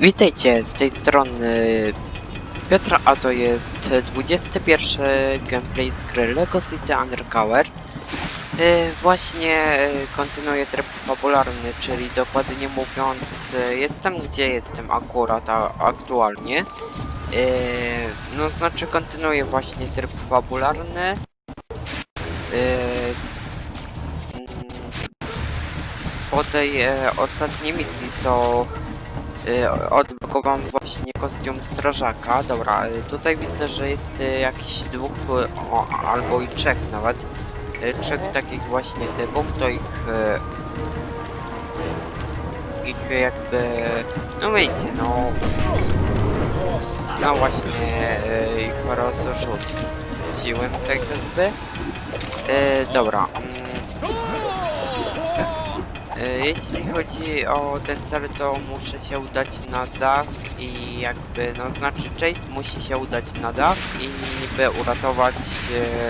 Witajcie, z tej strony Piotra, a to jest 21 gameplay z gry Lego City Undercover. Yy, właśnie yy, kontynuuję tryb fabularny, czyli dokładnie mówiąc, yy, jestem gdzie jestem akurat aktualnie. No znaczy kontynuuję właśnie tryb fabularny. Mm, po tej e, ostatniej misji, co y, odblokowałem właśnie kostium strażaka. Dobra, y, tutaj widzę, że jest y, jakiś dwóch, y, o, albo i trzech nawet, y, trzech takich właśnie typów, to ich, y, ich jakby, no wiecie, no, no właśnie, y, ich rozrzuciłem tak jakby. Y, dobra, mm, Jeśli chodzi o ten cel, to muszę się udać na dach i jakby, no znaczy Chase musi się udać na dach i niby uratować e,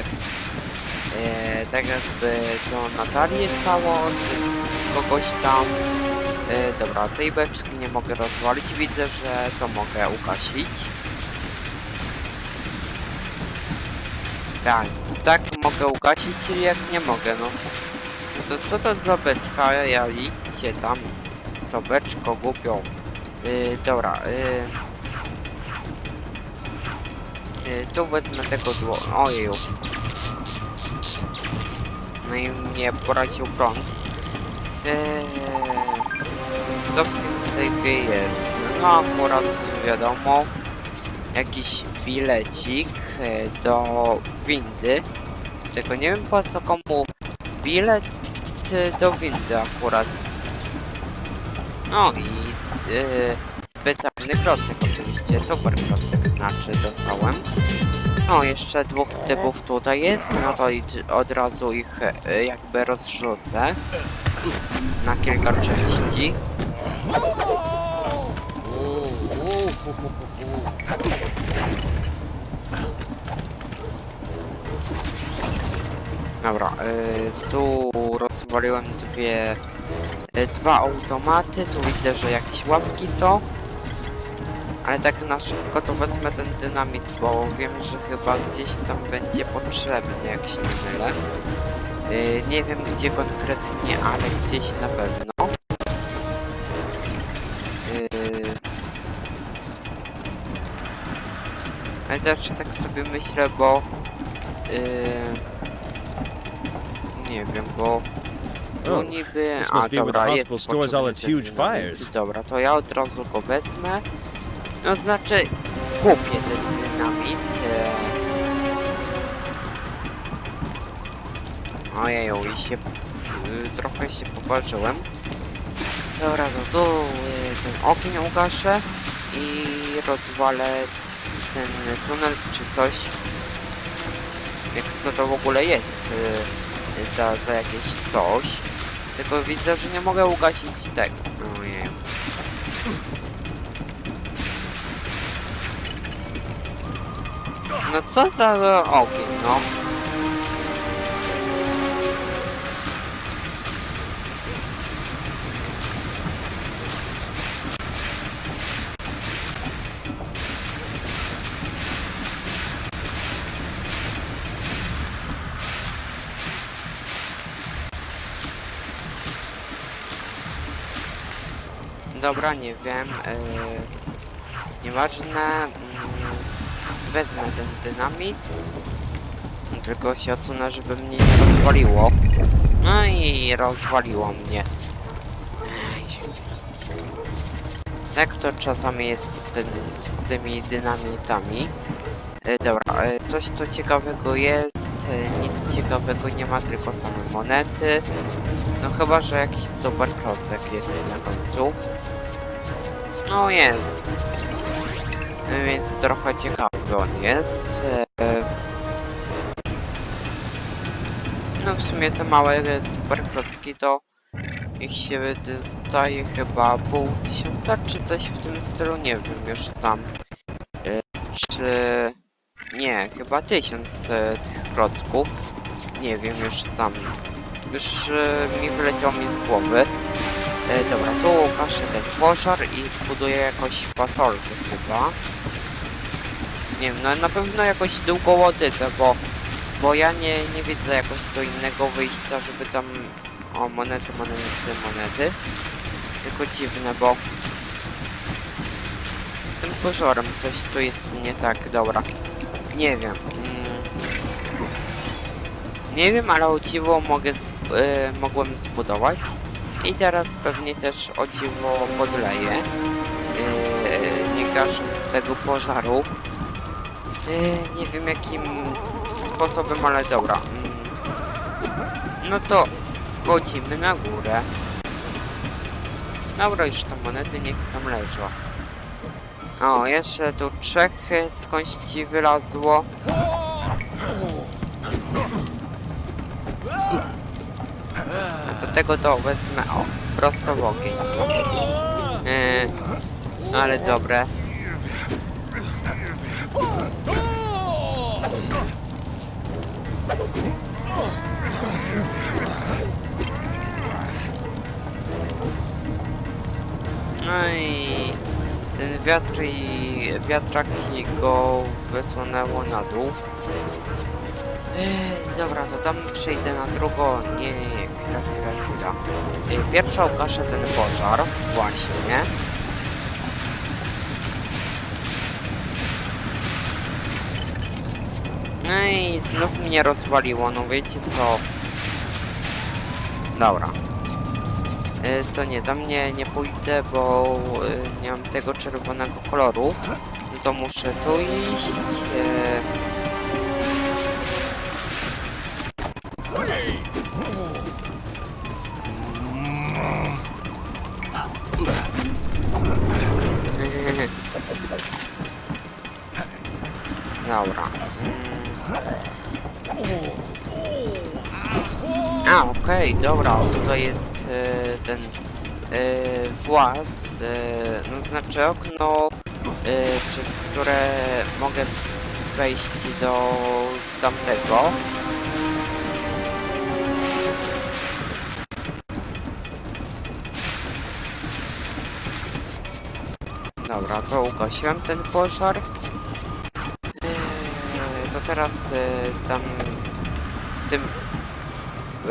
e, tak jakby to Natalię całą, czy kogoś tam. E, dobra, tej beczki nie mogę rozwalić, widzę, że to mogę ugasić. Tak, tak mogę ugasić, jak nie mogę, no. To co to za beczka? Ja idźcie tam z tą beczką głupią. Yy, dobra, yy, yy, tu wezmę tego zło... Ojeju. No i mnie poraził prąd. Yy, co w tym sejfie jest? No akurat wiadomo. Jakiś bilecik yy, do windy. Tylko nie wiem po co komu bilet y, do windy akurat. No i yy, specjalny klocek oczywiście, super klocek znaczy dostałem. No jeszcze dwóch typów tutaj jest, no to od razu ich y, jakby rozrzucę na kilka części. Dobra, y, tu rozwaliłem dwie, y, dwa automaty, tu widzę, że jakieś ławki są. Ale tak na szybko to wezmę ten dynamit, bo wiem, że chyba gdzieś tam będzie potrzebny, jak się nie mylę. Y, nie wiem gdzie konkretnie, ale gdzieś na pewno. Y, ale też tak sobie myślę, bo... y, nie wiem, bo tu niby... this A must be where the dobra, hospital jest stores all potrzebny its ten huge dynamit. fires. Dobra, to ja od razu go wezmę. No znaczy, kupię ten dynamit. E... Ojeju, i się... y, trochę się popatrzyłem. Dobra, to tu y, ten ogień ugaszę i rozwalę ten tunel czy coś. Jak co to w ogóle jest y, za, za jakieś coś. Tylko widzę, że nie mogę ugasić tego. Ojej. No co za ogień, no. Dobra, nie wiem. Yy, nieważne. Mm, wezmę ten dynamit. Tylko się odsunę, żeby mnie nie rozwaliło. No i rozwaliło mnie. Tak to czasami jest z, tym, z tymi dynamitami. E, dobra, e, coś tu ciekawego jest, e, nic ciekawego nie ma, tylko same monety. No chyba, że jakiś super klocek jest na końcu. No jest. E, Więc trochę ciekawy on jest. E, No w sumie te małe super klocki to ich się wydaje chyba pół tysiąca czy coś w tym stylu, nie wiem już sam. E, Czy... Nie, chyba tysiąc e, tych klocków. Nie wiem już sam. Już mi wyleciał mi z głowy. E, dobra, tu gaszę ten pożar i zbuduję jakąś fasolkę chyba. Nie wiem, no na pewno jakoś długą łodytę, bo, bo ja nie, nie widzę jakoś do innego wyjścia, żeby tam... O, monety, monety, monety. Tylko dziwne, bo... Z tym pożarem coś tu jest nie tak, dobra. Nie wiem. Mm. Nie wiem, ale o mogę z, e, mogłem zbudować. I teraz pewnie też o dziwo podleję. E, nie gasząc tego pożaru. E, nie wiem jakim sposobem, ale dobra. Mm. No to wchodzimy na górę. Dobra, już tam monety niech tam leżą. O, jeszcze tu trzech skądś ci wylazło. A do tego to wezmę, o, prosto w ogień. Yy, no ale dobre. No i ten wiatr i wiatraki go wysłonęło na dół. Dobra, to tam przejdę na drugą. Nie, nie, nie, chwila, chwila, chwila. Ej, Pierwsza ugaszę ten pożar, właśnie. No i znów mnie rozwaliło, no wiecie co? Dobra. E, to nie, tam nie, nie pójdę, bo e, nie mam tego czerwonego koloru. No to muszę tu iść. E, jest e, ten e, włas, e, no znaczy okno, e, przez które mogę wejść do tamtego. Dobra, to ugasiłem ten pożar. Eee, to teraz e, tam tym e,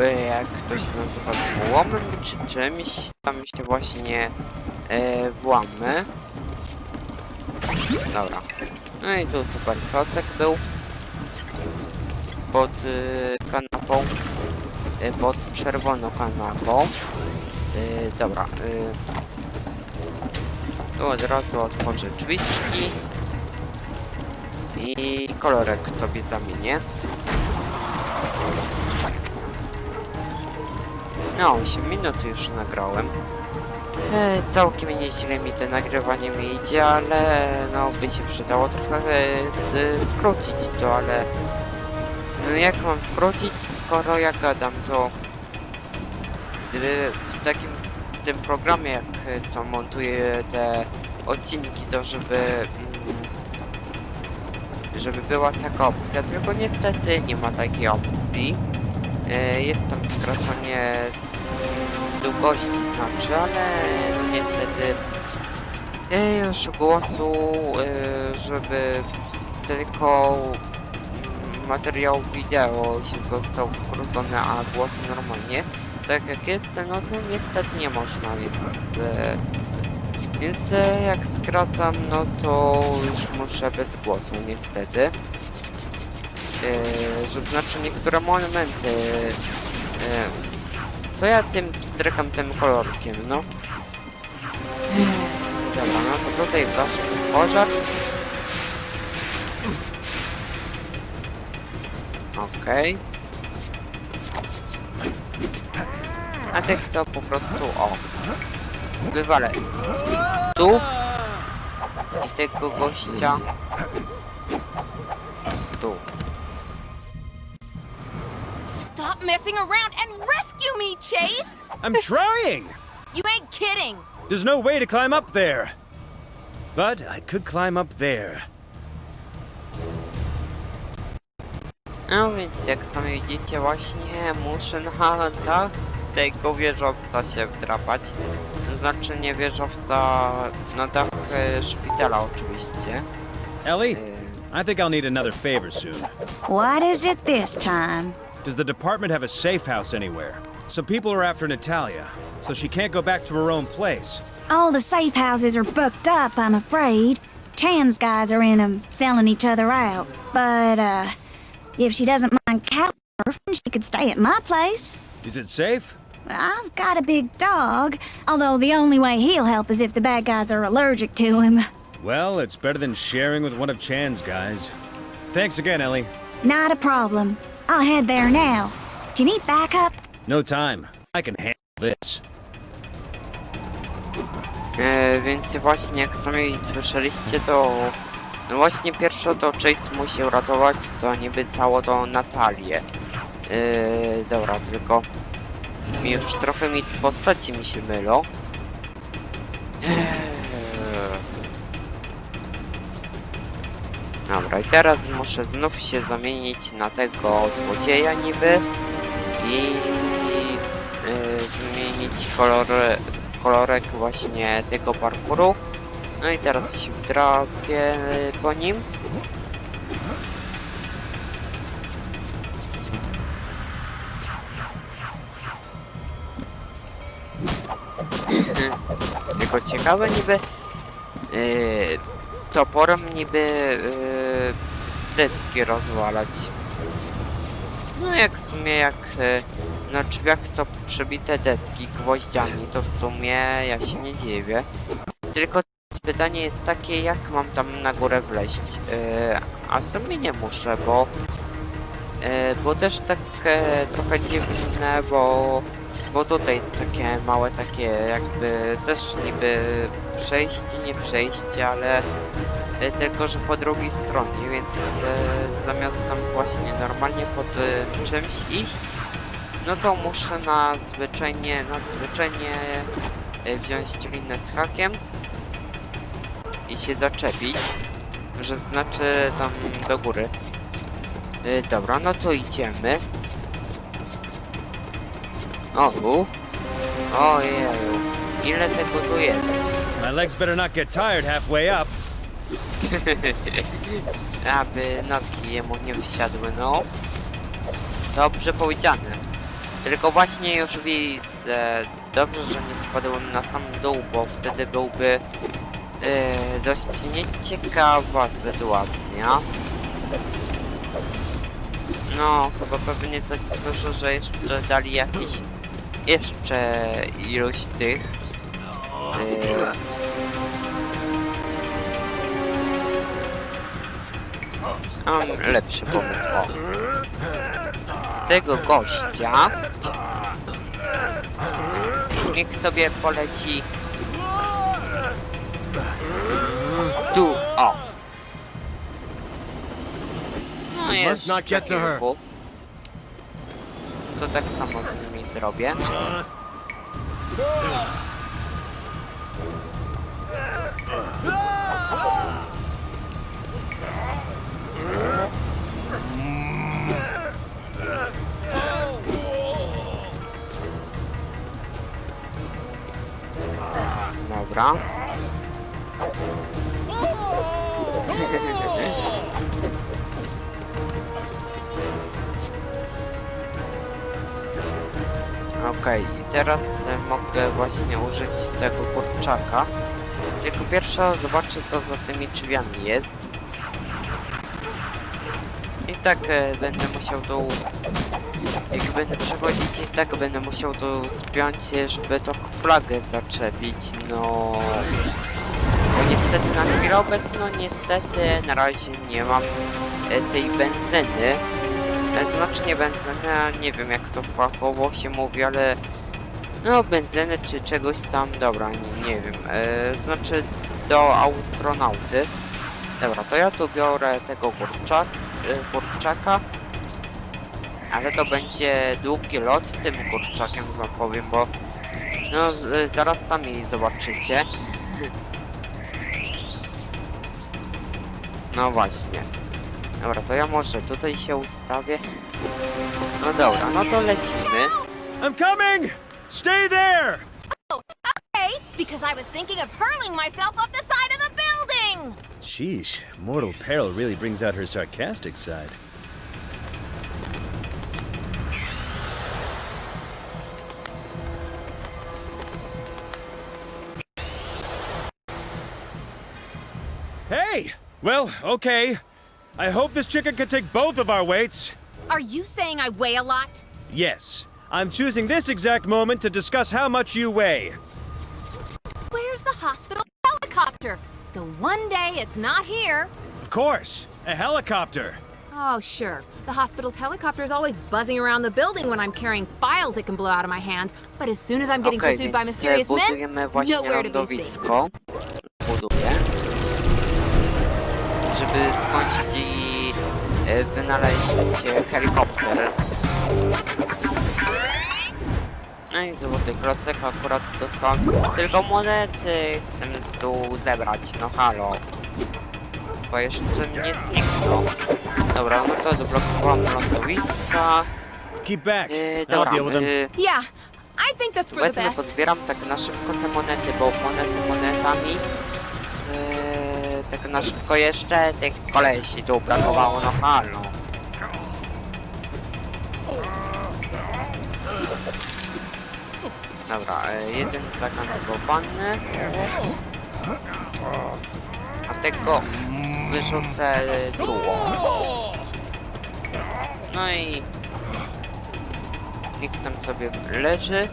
jak to się nazywa złomem czy czymś tam się właśnie e, włamy. Dobra. No i tu super klocek był pod e, kanapą e, pod czerwoną kanapą. E, dobra. E, tu od razu otworzę drzwiczki i kolorek sobie zamienię. No, 8 minut już nagrałem. E, całkiem nieźle mi to nagrywanie mi idzie, ale no by się przydało trochę e, s- skrócić to, ale no, jak mam skrócić, skoro ja gadam, to gdyby w takim tym programie, jak e, co montuję te odcinki, to żeby mm, żeby była taka opcja, tylko niestety nie ma takiej opcji. E, Jest tam skracanie długości znaczy, ale niestety e, już głosu, e, żeby tylko materiał wideo się został skrócony, a głosy normalnie, tak jak jest, no to niestety nie można, więc e, więc e, jak skracam, no to już muszę bez głosu, niestety. Że znaczy niektóre momenty... Co ja tym strykam tym kolorkiem, no? Dobra, no to tutaj proszę pożar. Okej. A tych to po prostu, o. Wywalę tu i tego gościa tu. Stop messing around and me, Chase! I'm trying! You ain't kidding! There's no way to climb up there. But I could climb up there. No więc jak sami widzicie właśnie muszę na dach tego wieżowca się wdrapać. Znaczy nie wieżowca na dach e, szpitala oczywiście. Ellie, E, I think I'll need another favor soon. What is it this time? Does the department have a safe house anywhere? Some people are after Natalia, so she can't go back to her own place. All the safe houses are booked up, I'm afraid. Chan's guys are in 'em, selling each other out. But, uh, if she doesn't mind surfing, she could stay at my place. Is it safe? I've got a big dog, although the only way he'll help is if the bad guys are allergic to him. Well, it's better than sharing with one of Chan's guys. Thanks again, Ellie. Not a problem. I'll head there now. Do you need backup? No time. I can handle this. E, więc właśnie jak sami słyszeliście to no właśnie pierwsze to Chase musi uratować to niby cało to Natalię. E, dobra, tylko już trochę mi postaci mi się mylą. Eee. Dobra, i teraz muszę znów się zamienić na tego złodzieja niby i e, zmienić kolor, kolorek właśnie tego parkuru. No i teraz się wdrapię po nim. Tylko ciekawe niby yy, toporem niby yy, deski rozwalać. No jak w sumie jak yy, na drzwiach są przebite deski gwoździami, to w sumie ja się nie dziwię. Tylko pytanie jest takie, jak mam tam na górę wleźć. Yy, a w sumie nie muszę, bo yy, bo też tak e, trochę dziwne, bo bo tutaj jest takie małe takie jakby też niby przejście, nie przejście, ale e, tylko, że po drugiej stronie, więc e, zamiast tam właśnie normalnie pod e, czymś iść, no to muszę na zwyczajnie, nadzwyczajnie e, wziąć linę z hakiem i się zaczepić, że znaczy tam do góry. E, dobra, no to idziemy. O, u. Ojeju, ile tego tu jest? My legs better not get tired halfway up. Aby nogi jemu nie wsiadły, no. Dobrze powiedziane. Tylko właśnie już widzę. Dobrze, że nie spadłem na sam dół, bo wtedy byłby yy, dość nieciekawa sytuacja. No, chyba pewnie coś słyszę, że jeszcze dali jakiś jeszcze ilość tych yy, Mam lepszy pomysł. O. Tego gościa niech sobie poleci tu, o. No her. kilku. To tak samo z nimi zrobię. Dobra. Okej, i teraz e, mogę właśnie użyć tego kurczaka. Tylko pierwsza zobaczę co za tymi drzwiami jest. I tak e, będę musiał tu... Jak będę przechodzić i tak będę musiał tu spiąć, e, żeby tą flagę zaczepić, no... Bo niestety na chwilę obecną, niestety na razie nie mam e, tej benzyny. E, Znaczy nie benzyny, nie wiem jak to fachowo się mówi, ale no benzyny czy czegoś tam, dobra, nie, nie wiem, e, znaczy do astronauty. Dobra, to ja tu biorę tego kurczak, kurczaka, ale to będzie długi lot tym kurczakiem wam powiem, bo no z, zaraz sami zobaczycie. No właśnie. Dobra, to ja może tutaj się ustawię. No dobra, no to lecimy. I'm coming! Stay there! Okay, because I was thinking of hurling myself off the side of the building! Sheesh, mortal peril really brings out her sarcastic side. Hey! Well, okay. I hope this chicken can take both of our weights. Are you saying I weigh a lot? Yes, I'm choosing this exact moment to discuss how much you weigh. Where's the hospital helicopter? The one day it's not here. Of course, a helicopter. Oh, sure. The hospital's helicopter is always buzzing around the building when I'm carrying files it can blow out of my hands. But as soon as I'm getting Okej, pursued by więc mysterious men, budujemy właśnie nowhere to be seen. lądowisko. Żeby skądś i e, wynaleźć e, helikopter. No i złoty klocek akurat dostałem tylko monety. Chcę z tu zebrać, no halo. Bo jeszcze nie zniknął. Dobra, no to doblokowałem lądowiska. Keep back. I'll dobra, deal with them. e, Yeah, I think that's for the best. pozbieram tak na szybko te monety, bo monety monetami. Tak na szybko jeszcze tych kolesi tu brakowało, no halo. Dobra, e, jeden zakanowany. A tego wyrzucę tu. No i niech tam sobie leży.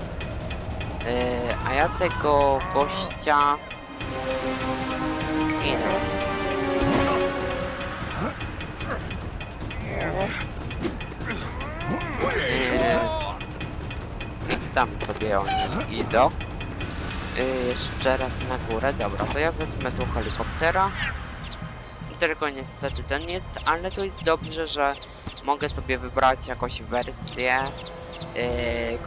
E, a ja tego gościa... Niech tam sobie oni idą. E, jeszcze raz na górę. Dobra, to ja wezmę tu helikoptera. Tylko niestety ten jest, ale to jest dobrze, że mogę sobie wybrać jakąś wersję yy,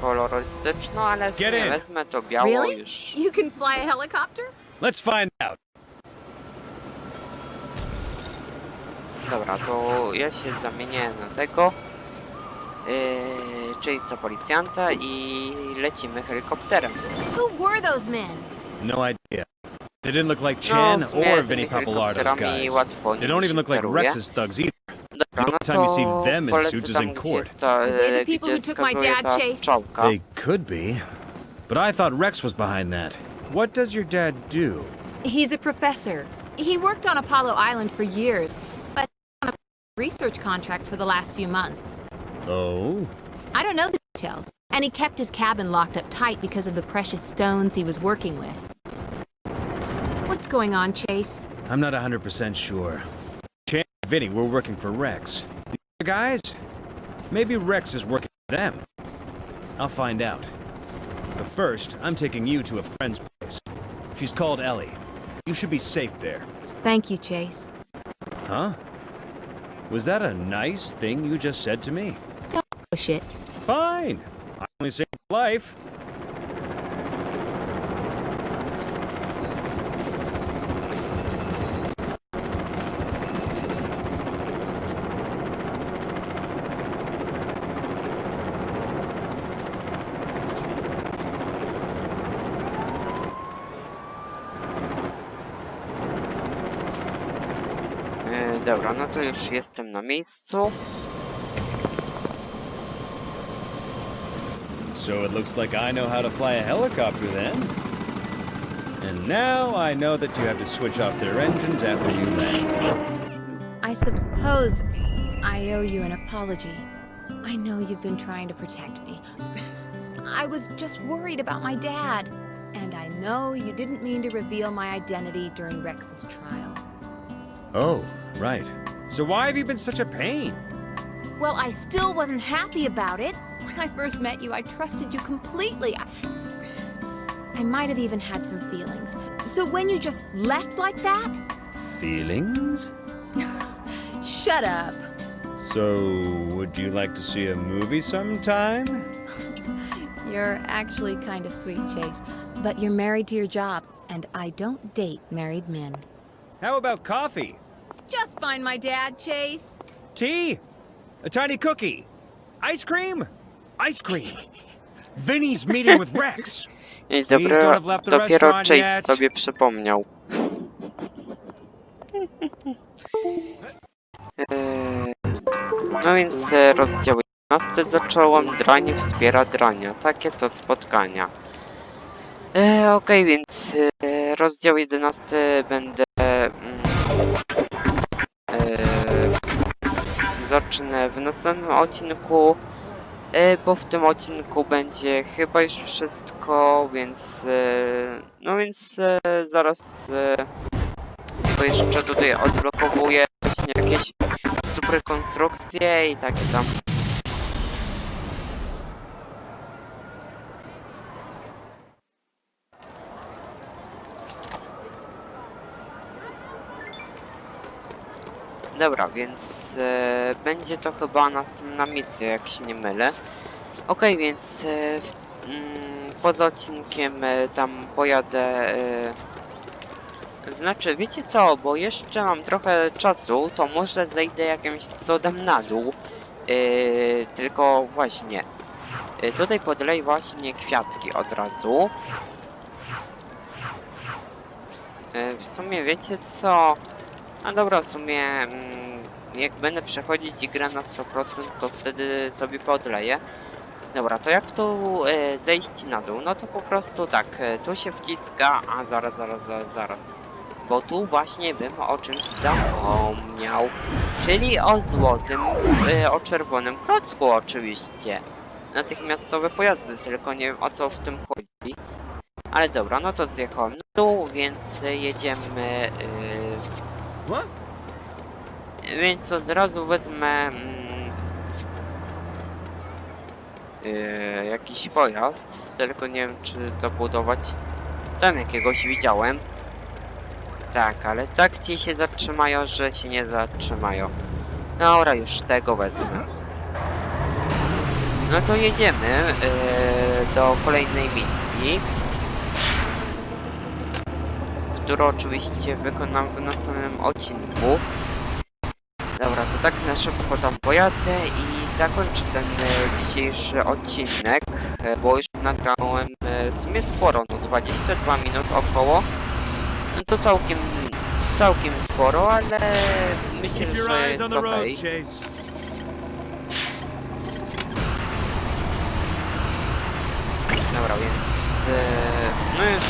kolorystyczną, ale sobie wezmę to biało Really? już. You can fly a helicopter? Let's find out. Dobra, to ja się zamienię na tego. Yy, Chase'a policjanta i lecimy helikopterem. Who were those men? No idea. They didn't look like No, Chan w or tymi Vinny Papalardo's guys. They don't even look like. Rex's thugs either. Dobra, no The time you see them in suits is in court. ta, they the people who took my dad, Chase? They could be. But I thought Rex was behind that. What does your dad do? He's a professor. He worked on Apollo Island for years, but on a research contract for the last few months. Oh? I don't know the details, and he kept his cabin locked up tight because of the precious stones he was working with. What's going on, Chase? I'm not 100% sure. Chan and Vinny were working for Rex. The other guys? Maybe Rex is working for them. I'll find out. But first, I'm taking you to a friend's place. She's called Ellie. You should be safe there. Thank you, Chase. Huh? Was that a nice thing you just said to me? Don't push it. Fine. I only saved your life. Dobra, no to już jestem na miejscu. So it looks like I know how to fly a helicopter then. And now I know that you have to switch off their engines after you land. I suppose I owe you an apology. I know you've been trying to protect me. I was just worried about my dad. And I know you didn't mean to reveal my identity during Rex's trial. Oh, right. So why have you been such a pain? Well, I still wasn't happy about it. When I first met you, I trusted you completely. I, I might have even had some feelings. So when you just left like that, Feelings? shut up. So, would you like to see a movie sometime? You're actually kind of sweet, Chase. But you're married to your job, and I don't date married men. How about coffee? Just find my dad, Chase. Tea? A tiny cookie? Ice cream? Ice cream. Vinny's meeting with Rex. I dopiero, dopiero Chase yet. sobie przypomniał. No więc e, rozdział 11 zacząłem, dranie wspiera drania. Takie to spotkania. E, Okej, więc e, rozdział 11 będę... zacznę w następnym odcinku. E, bo w tym odcinku będzie chyba już wszystko, więc e, no więc e, zaraz tylko jeszcze tutaj odblokowuję właśnie jakieś super konstrukcje i takie tam. Dobra, więc e, będzie to chyba następna misja, jak się nie mylę. Okej, więc e, w, mm, poza odcinkiem e, tam pojadę. E, znaczy, wiecie co, bo jeszcze mam trochę czasu, to może zejdę jakimś cudem na dół. E, tylko właśnie. E, tutaj podlej właśnie kwiatki od razu. E, w sumie wiecie co? A dobra, w sumie mm, jak będę przechodzić i grę na 100%, to wtedy sobie podleję. Dobra, to jak tu e, zejść na dół? No to po prostu tak, e, tu się wciska, a zaraz, zaraz, zaraz, zaraz. Bo tu właśnie bym o czymś zapomniał. Czyli o złotym, e, o czerwonym klocku oczywiście. Natychmiastowe pojazdy, tylko nie wiem o co w tym chodzi. Ale dobra, no to zjechałem na dół, więc jedziemy... E, Więc od razu wezmę yy, jakiś pojazd, tylko nie wiem czy to budować. Tam jakiegoś widziałem. Tak, ale tak ci się zatrzymają, że się nie zatrzymają. Dobra, już tego wezmę. No to jedziemy yy, do kolejnej misji. Którą oczywiście wykonam w następnym odcinku. Dobra, to tak na szybko tam pojadę i zakończę ten e, dzisiejszy odcinek, e, bo już nagrałem e, w sumie sporo, no 22 minut około. No to całkiem, całkiem sporo, ale myślę, że jest okej. Chase. Dobra, więc e, no już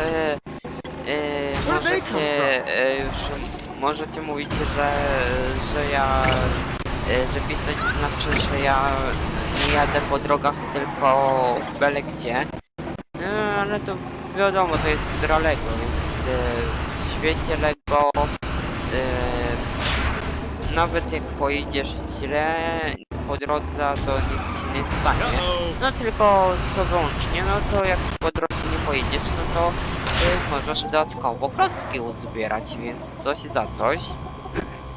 e, możecie e, już możecie mówić, że że ja e, że pisać znaczy, że ja nie jadę po drogach tylko byle gdzie. No, ale to wiadomo, to jest gra Lego, więc e, w świecie Lego e, nawet jak pojedziesz źle po drodze, to nic się nie stanie. No tylko co wyłącznie, no to jak po drodze nie pojedziesz, no to y, możesz dodatkowo klocki uzbierać, więc coś za coś.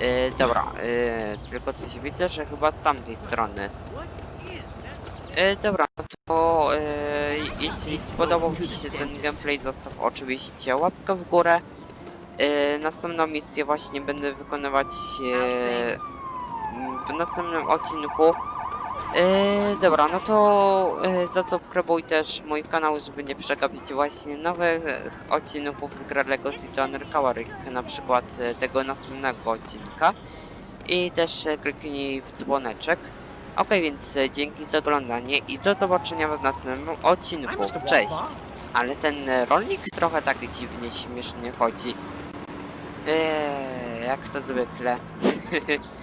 Y, dobra, y, tylko coś widzę, że chyba z tamtej strony. Y, dobra, no to y, jeśli spodobał Ci się ten gameplay, zostaw oczywiście łapkę w górę. Y, następną misję właśnie będę wykonywać y, w następnym odcinku. Yy, dobra, no to yy, zasubskrybuj też mój kanał, żeby nie przegapić właśnie nowych odcinków z gry Lego City jak na przykład yy, tego następnego odcinka. I też kliknij w dzwoneczek. Ok, więc dzięki za oglądanie i do zobaczenia w następnym odcinku. Cześć! Ale ten rolnik trochę tak dziwnie, śmiesznie chodzi. Eee, jak to zwykle.